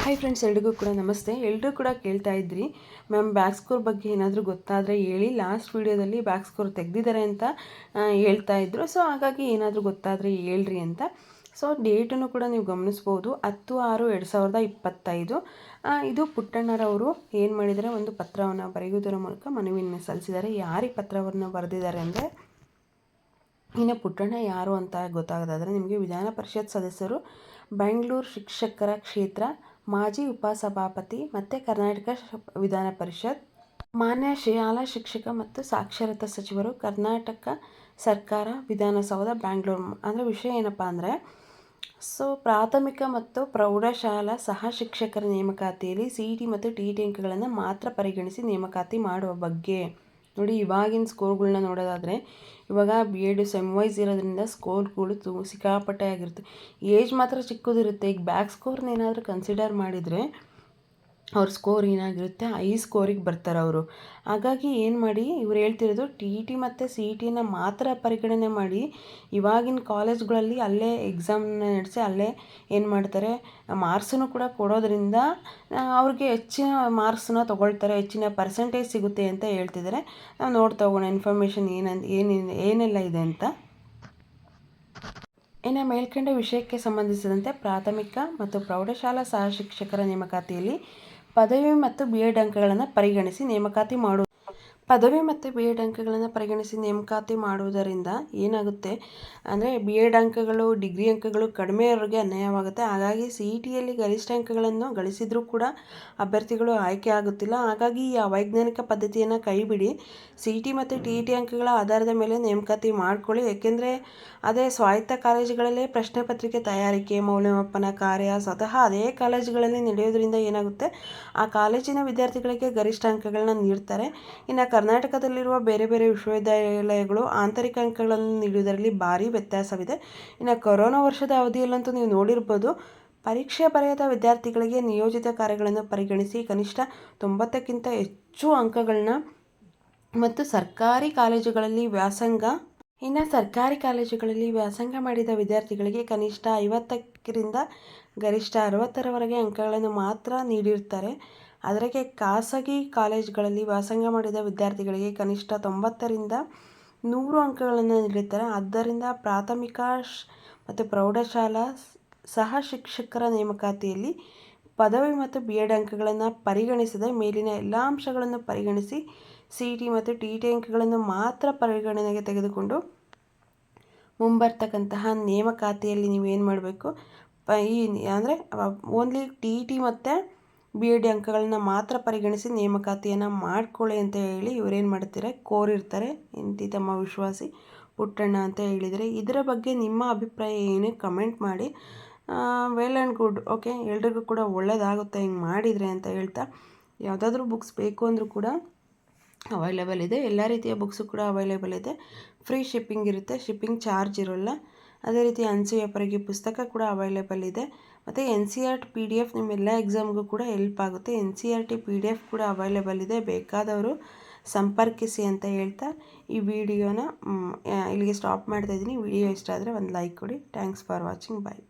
Hi friends ಎಲ್ರಿಗೂ ಕೂಡ ನಮಸ್ತೆ. ಎಲ್ಲರೂ ಕೂಡ ಕೇಳ್ತಾ ಇದ್ರಿ. ಮ್ಯಾಮ್ ಬ್ಯಾಕ್ ಸ್ಕೋರ್ ಬಗ್ಗೆ ಏನಾದರೂ ಗೊತ್ತಾದರೆ ಹೇಳಿ. ಲಾಸ್ಟ್ ವೀಡಿಯೋದಲ್ಲಿ ಬ್ಯಾಕ್ ಸ್ಕೋರ್ ತೆಗೆದಿದ್ದಾರೆ ಅಂತ ಹೇಳ್ತಾ ಇದ್ರು. ಸೊ ಹಾಗಾಗಿ ಏನಾದರೂ ಗೊತ್ತಾದರೆ ಹೇಳ್ರಿ ಅಂತ. ಸೊ ಡೇಟನ್ನು ಕೂಡ ನೀವು ಗಮನಿಸ್ಬೋದು. ಹತ್ತು, ಆರು, ಎರಡು ಸಾವಿರದ ಇಪ್ಪತ್ತೈದು. ಇದು ಪುಟ್ಟಣ್ಣರವರು ಏನು ಮಾಡಿದರೆ ಒಂದು ಪತ್ರವನ್ನು ಬರೆಯುವುದರ ಮೂಲಕ ಮನವಿಯನ್ನು ಸಲ್ಲಿಸಿದ್ದಾರೆ. ಯಾರಿಗೆ ಪತ್ರವನ್ನು ಬರೆದಿದ್ದಾರೆ ಅಂದರೆ? ಇನ್ನು ಪುಟ್ಟಣ್ಣ ಯಾರು ಅಂತ ಗೊತ್ತಾಗೋದಾದರೆ ನಿಮಗೆ ವಿಧಾನ ಪರಿಷತ್ ಸದಸ್ಯರು ಬೆಂಗಳೂರು ಶಿಕ್ಷಕರ ಕ್ಷೇತ್ರ ಮಾಜಿ ಉಪಸಭಾಪತಿ ಮತ್ತು ಕರ್ನಾಟಕ ವಿಧಾನ ಪರಿಷತ್. ಮಾನ್ಯ ಶಾಲಾ ಶಿಕ್ಷಕ ಮತ್ತು ಸಾಕ್ಷರತಾ ಸಚಿವರು ಕರ್ನಾಟಕ ಸರ್ಕಾರ ವಿಧಾನಸೌಧ ಬ್ಯಾಂಗ್ಳೂರು ಅಂದರೆ ವಿಷಯ ಏನಪ್ಪ ಅಂದರೆ, ಸೊ ಪ್ರಾಥಮಿಕ ಮತ್ತು ಪ್ರೌಢಶಾಲಾ ಸಹ ಶಿಕ್ಷಕರ ನೇಮಕಾತಿಯಲ್ಲಿ ಸಿ ಇ ಮತ್ತು ಟಿ ಟಿ ಅಂಕಗಳನ್ನು ಮಾತ್ರ ಪರಿಗಣಿಸಿ ನೇಮಕಾತಿ ಮಾಡುವ ಬಗ್ಗೆ. ನೋಡಿ, ಇವಾಗಿನ ಸ್ಕೋರ್ಗಳನ್ನ ನೋಡೋದಾದರೆ, ಇವಾಗ ಬಿ ಎಡ್ ಸೆಮ್ ವೈಸ್ ಇರೋದ್ರಿಂದ ಸ್ಕೋರ್ಗಳು ತು, ಸಿಕ್ಕಾಪಟ್ಟೆ ಆಗಿರುತ್ತೆ. ಏಜ್ ಮಾತ್ರ ಚಿಕ್ಕದಿರುತ್ತೆ. ಈಗ ಬ್ಯಾಕ್ ಸ್ಕೋರ್ನ ಏನಾದರೂ ಕನ್ಸಿಡರ್ ಮಾಡಿದರೆ ಅವ್ರ ಸ್ಕೋರ್ ಏನಾಗಿರುತ್ತೆ ಐ ಸ್ಕೋರಿಗೆ ಬರ್ತಾರೆ ಅವರು. ಹಾಗಾಗಿ ಏನು ಮಾಡಿ, ಇವ್ರು ಹೇಳ್ತಿರೋದು ಟಿ ಇ ಟಿ ಮತ್ತು ಸಿ ಇ ಟಿನ ಮಾತ್ರ ಪರಿಗಣನೆ ಮಾಡಿ, ಇವಾಗಿನ ಕಾಲೇಜ್ಗಳಲ್ಲಿ ಅಲ್ಲೇ ಎಕ್ಸಾಮ್ನ ನಡೆಸಿ ಅಲ್ಲೇ ಏನು ಮಾಡ್ತಾರೆ ಮಾರ್ಕ್ಸನ್ನು ಕೂಡ ಕೊಡೋದ್ರಿಂದ ಅವ್ರಿಗೆ ಹೆಚ್ಚಿನ ಮಾರ್ಕ್ಸನ್ನ ತೊಗೊಳ್ತಾರೆ, ಹೆಚ್ಚಿನ ಪರ್ಸೆಂಟೇಜ್ ಸಿಗುತ್ತೆ ಅಂತ ಹೇಳ್ತಿದ್ದಾರೆ ನಾವು ನೋಡ್ತಾ ಹೋಗೋಣ ಇನ್ಫಾರ್ಮೇಷನ್ ಏನಂತ ಏನೇನು ಏನೆಲ್ಲ ಇದೆ ಅಂತ. ಇನ್ನು ಮೇಲ್ಕಂಡ ವಿಷಯಕ್ಕೆ ಸಂಬಂಧಿಸಿದಂತೆ ಪ್ರಾಥಮಿಕ ಮತ್ತು ಪ್ರೌಢಶಾಲಾ ಸಹ ಶಿಕ್ಷಕರ ನೇಮಕಾತಿಯಲ್ಲಿ ಪದವಿ ಮತ್ತು ಬಿ ಎಡ್ ಅಂಕಗಳನ್ನು ಪರಿಗಣಿಸಿ ನೇಮಕಾತಿ ಮಾಡು ಪದವಿ ಮತ್ತು ಬಿ ಎಡ್ ಅಂಕಗಳನ್ನು ಪರಿಗಣಿಸಿ ನೇಮಕಾತಿ ಮಾಡುವುದರಿಂದ ಏನಾಗುತ್ತೆ ಅಂದರೆ ಬಿ ಎಡ್ ಅಂಕಗಳು ಡಿಗ್ರಿ ಅಂಕಗಳು ಕಡಿಮೆ ಅವ್ರಿಗೆ ಅನ್ಯಾಯವಾಗುತ್ತೆ. ಹಾಗಾಗಿ ಸಿ ಇ ಟಿಯಲ್ಲಿ ಗರಿಷ್ಠ ಅಂಕಗಳನ್ನು ಗಳಿಸಿದರೂ ಕೂಡ ಅಭ್ಯರ್ಥಿಗಳು ಆಯ್ಕೆ ಆಗುತ್ತಿಲ್ಲ. ಹಾಗಾಗಿ ಈ ಅವೈಜ್ಞಾನಿಕ ಪದ್ಧತಿಯನ್ನು ಕೈಬಿಡಿ. ಸಿ ಇ ಟಿ ಮತ್ತು ಟಿ ಇ ಟಿ ಅಂಕಗಳ ಆಧಾರದ ಮೇಲೆ ನೇಮಕಾತಿ ಮಾಡಿಕೊಳ್ಳಿ. ಏಕೆಂದರೆ ಅದೇ ಸ್ವಾಯತ್ತ ಕಾಲೇಜುಗಳಲ್ಲೇ ಪ್ರಶ್ನೆ ಪತ್ರಿಕೆ ತಯಾರಿಕೆ, ಮೌಲ್ಯಮಾಪನ ಕಾರ್ಯ, ಸ್ವತಃ ಅದೇ ಕಾಲೇಜುಗಳಲ್ಲಿ ನಡೆಯೋದ್ರಿಂದ ಏನಾಗುತ್ತೆ? ಆ ಕಾಲೇಜಿನ ವಿದ್ಯಾರ್ಥಿಗಳಿಗೆ ಗರಿಷ್ಠ ಅಂಕಗಳನ್ನ ನೀಡ್ತಾರೆ. ಇನ್ನು ಕರ್ನಾಟಕದಲ್ಲಿರುವ ಬೇರೆ ಬೇರೆ ವಿಶ್ವವಿದ್ಯಾಲಯಗಳು ಆಂತರಿಕ ಅಂಕಗಳನ್ನು ನೀಡುವುದರಲ್ಲಿ ಭಾರಿ ವ್ಯತ್ಯಾಸವಿದೆ. ಇನ್ನು ಕೊರೋನಾ ವರ್ಷದ ಅವಧಿಯಲ್ಲಂತೂ ನೀವು ನೋಡಿರ್ಬೋದು, ಪರೀಕ್ಷೆ ಬರೆಯದ ವಿದ್ಯಾರ್ಥಿಗಳಿಗೆ ನಿಯೋಜಿತ ಕಾರ್ಯಗಳನ್ನು ಪರಿಗಣಿಸಿ ಕನಿಷ್ಠ ತೊಂಬತ್ತಕ್ಕಿಂತ ಹೆಚ್ಚು ಅಂಕಗಳನ್ನ ಮತ್ತು ಸರ್ಕಾರಿ ಕಾಲೇಜುಗಳಲ್ಲಿ ವ್ಯಾಸಂಗ, ಇನ್ನು ಸರ್ಕಾರಿ ಕಾಲೇಜುಗಳಲ್ಲಿ ವ್ಯಾಸಂಗ ಮಾಡಿದ ವಿದ್ಯಾರ್ಥಿಗಳಿಗೆ ಕನಿಷ್ಠ ಐವತ್ತರಿಂದ ಗರಿಷ್ಠ ಅರವತ್ತರವರೆಗೆ ಅಂಕಗಳನ್ನು ಮಾತ್ರ ನೀಡಿರ್ತಾರೆ. ಅದಕ್ಕೆ ಖಾಸಗಿ ಕಾಲೇಜ್ಗಳಲ್ಲಿ ವ್ಯಾಸಂಗ ಮಾಡಿದ ವಿದ್ಯಾರ್ಥಿಗಳಿಗೆ ಕನಿಷ್ಠ ತೊಂಬತ್ತರಿಂದ ನೂರು ಅಂಕಗಳನ್ನು ನೀಡುತ್ತಾರೆ. ಆದ್ದರಿಂದ ಪ್ರಾಥಮಿಕ ಮತ್ತು ಪ್ರೌಢಶಾಲಾ ಸಹ ಶಿಕ್ಷಕರ ನೇಮಕಾತಿಯಲ್ಲಿ ಪದವಿ ಮತ್ತು ಬಿ ಎಡ್ ಅಂಕಗಳನ್ನು ಪರಿಗಣಿಸದೆ ಮೇಲಿನ ಎಲ್ಲ ಅಂಶಗಳನ್ನು ಪರಿಗಣಿಸಿ ಸಿ ಟಿ ಮತ್ತು ಟಿ ಟಿ ಅಂಕಗಳನ್ನು ಮಾತ್ರ ಪರಿಗಣನೆಗೆ ತೆಗೆದುಕೊಂಡು ಮುಂಬರ್ತಕ್ಕಂತಹ ನೇಮಕಾತಿಯಲ್ಲಿ ನೀವೇನು ಮಾಡಬೇಕು? ಈ ಅಂದರೆ ಓನ್ಲಿ ಟಿ ಟಿ ಮತ್ತು ಬಿ ಎಡ್ ಅಂಕಗಳನ್ನ ಮಾತ್ರ ಪರಿಗಣಿಸಿ ನೇಮಕಾತಿಯನ್ನು ಮಾಡಿಕೊಳ್ಳಿ ಅಂತ ಹೇಳಿ ಇವರೇನು ಮಾಡ್ತಾರೆ? ಕೋರಿರ್ತಾರೆ. ಇಂತಿ ತಮ್ಮ ವಿಶ್ವಾಸಿ ಪುಟ್ಟಣ್ಣ ಅಂತ ಹೇಳಿದರೆ ಇದರ ಬಗ್ಗೆ ನಿಮ್ಮ ಅಭಿಪ್ರಾಯ ಏನು ಕಮೆಂಟ್ ಮಾಡಿ. ವೆಲ್ ಆ್ಯಂಡ್ ಗುಡ್ ಓಕೆ ಎಲ್ರಿಗೂ ಕೂಡ ಒಳ್ಳೆಯದಾಗುತ್ತೆ ಹಿಂಗೆ ಮಾಡಿದರೆ ಅಂತ ಹೇಳ್ತಾ ಯಾವುದಾದ್ರೂ ಬುಕ್ಸ್ ಬೇಕು ಅಂದರೂ ಕೂಡ ಅವೈಲೇಬಲ್ ಇದೆ. ಎಲ್ಲ ರೀತಿಯ ಬುಕ್ಸು ಕೂಡ ಅವೈಲೇಬಲ್ ಇದೆ. ಫ್ರೀ ಶಿಪ್ಪಿಂಗ್ ಇರುತ್ತೆ ಶಿಪ್ಪಿಂಗ್ ಚಾರ್ಜ್ ಇರೋಲ್ಲ. ಅದೇ ರೀತಿ ಅಪರಿಗೆ ಪುಸ್ತಕ ಕೂಡ ಅವೈಲೇಬಲ್ ಇದೆ. ಮತ್ತು N C R T P D F ನಿಮ್ಮೆಲ್ಲ ಎಕ್ಸಾಮ್ಗೂ ಕೂಡ ಹೆಲ್ಪ್ ಆಗುತ್ತೆ. N C R T P D F ಕೂಡ ಅವೈಲೇಬಲ್ ಇದೆ. ಬೇಕಾದವರು ಸಂಪರ್ಕಿಸಿ ಅಂತ ಹೇಳ್ತಾ ಈ ವಿಡಿಯೋನ ಇಲ್ಲಿಗೆ ಸ್ಟಾಪ್ ಮಾಡ್ತಾಯಿದ್ದೀನಿ ವಿಡಿಯೋ ಇಷ್ಟ ಆದರೆ ಒಂದು ಲೈಕ್ ಕೊಡಿ. Thanks for watching bye